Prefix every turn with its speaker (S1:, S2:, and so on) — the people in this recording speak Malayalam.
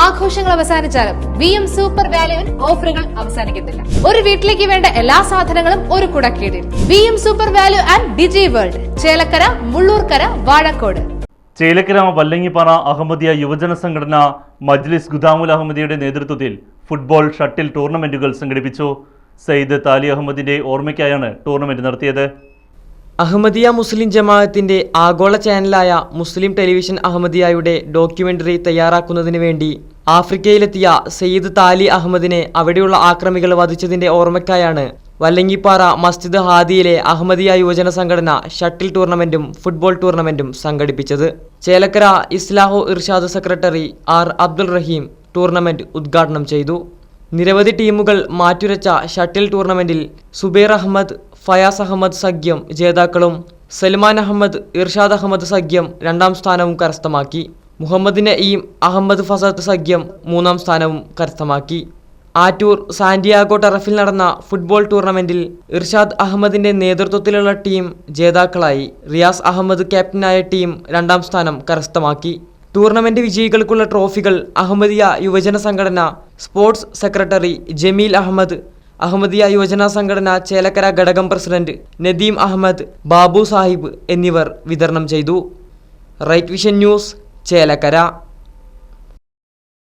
S1: ആഘോഷങ്ങൾ അവസാനിച്ചാലും വി എം സൂപ്പർ വാല്യുവിൽ ഓഫറുകൾ അവസാനിക്കുന്നില്ല ഒരു വീട്ടിലേക്ക് വേണ്ട എല്ലാ സാധനങ്ങളും ഒരു കുടക്കീടിൽ V M super value and digi world Chelakkara Mullurkara Vazhakkode.
S2: Chelakkara Vallangippara Ahmadiyya യുവജന സംഘടന മജ്ലിസ് ഗുദാമുൽ അഹമ്മദിയുടെ നേതൃത്വത്തിൽ ഫുട്ബോൾ ഷട്ടിൽ ടൂർണമെന്റുകൾ സംഘടിപ്പിച്ചു. സയ്യിദ് താലി അഹമ്മദിന്റെ ഓർമ്മയ്ക്കായാണ് ടൂർണമെന്റ് നടത്തിയത്.
S3: അഹമ്മദിയ മുസ്ലിം ജമാഅത്തിന്റെ ആഗോള ചാനലായ മുസ്ലിം ടെലിവിഷൻ അഹമ്മദിയയുടെ ഡോക്യുമെന്ററി തയ്യാറാക്കുന്നതിന് വേണ്ടി ആഫ്രിക്കയിലെത്തിയ സയ്യിദ് താലി അഹമ്മദിനെ അവിടെയുള്ള ആക്രമികൾ വധിച്ചതിന്റെ ഓർമ്മയ്ക്കായാണ് വല്ലങ്ങിപ്പാറ മസ്ജിദ് ഹാദിയിലെ അഹമ്മദിയ യുവജന സംഘടന ഷട്ടിൽ ടൂർണമെന്റും ഫുട്ബോൾ ടൂർണമെന്റും സംഘടിപ്പിച്ചത്. Chelakkara Islahu Irshad secretary R Abdul Rahim tournament ഉദ്ഘാടനം ചെയ്തു. നിരവധി ടീമുകൾ മാറ്റുരച്ച ഷട്ടിൽ ടൂർണമെന്റിൽ സുബൈർ അഹമ്മദ് ഫയാസ് അഹമ്മദ് സഖ്യം ജേതാക്കളും സൽമാൻ അഹമ്മദ് ഇർഷാദ് അഹമ്മദ് സഖ്യം രണ്ടാം സ്ഥാനവും കരസ്ഥമാക്കി. മുഹമ്മദ് നഈം അഹമ്മദ് ഫസത്ത് സഖ്യം മൂന്നാം സ്ഥാനവും കരസ്ഥമാക്കി. ആറ്റൂർ സാന്റിയാഗോ ടറഫിൽ നടന്ന ഫുട്ബോൾ ടൂർണമെന്റിൽ ഇർഷാദ് അഹമ്മദിന്റെ നേതൃത്വത്തിലുള്ള ടീം ജേതാക്കളായി. റിയാസ് അഹമ്മദ് ക്യാപ്റ്റനായ ടീം രണ്ടാം സ്ഥാനം കരസ്ഥമാക്കി. ടൂർണമെന്റ് വിജയികൾക്കുള്ള ട്രോഫികൾ അഹമ്മദിയ യുവജന സംഘടന സ്പോർട്സ് സെക്രട്ടറി ജമീൽ അഹമ്മദ് അഹമ്മദിയ യുവജന സംഘടന ചേലക്കര ഘടകം പ്രസിഡന്റ് നദീം അഹമ്മദ് ബാബു സാഹിബ് എന്നിവർ വിതരണം ചെയ്തു. Right vision news Chelakkara.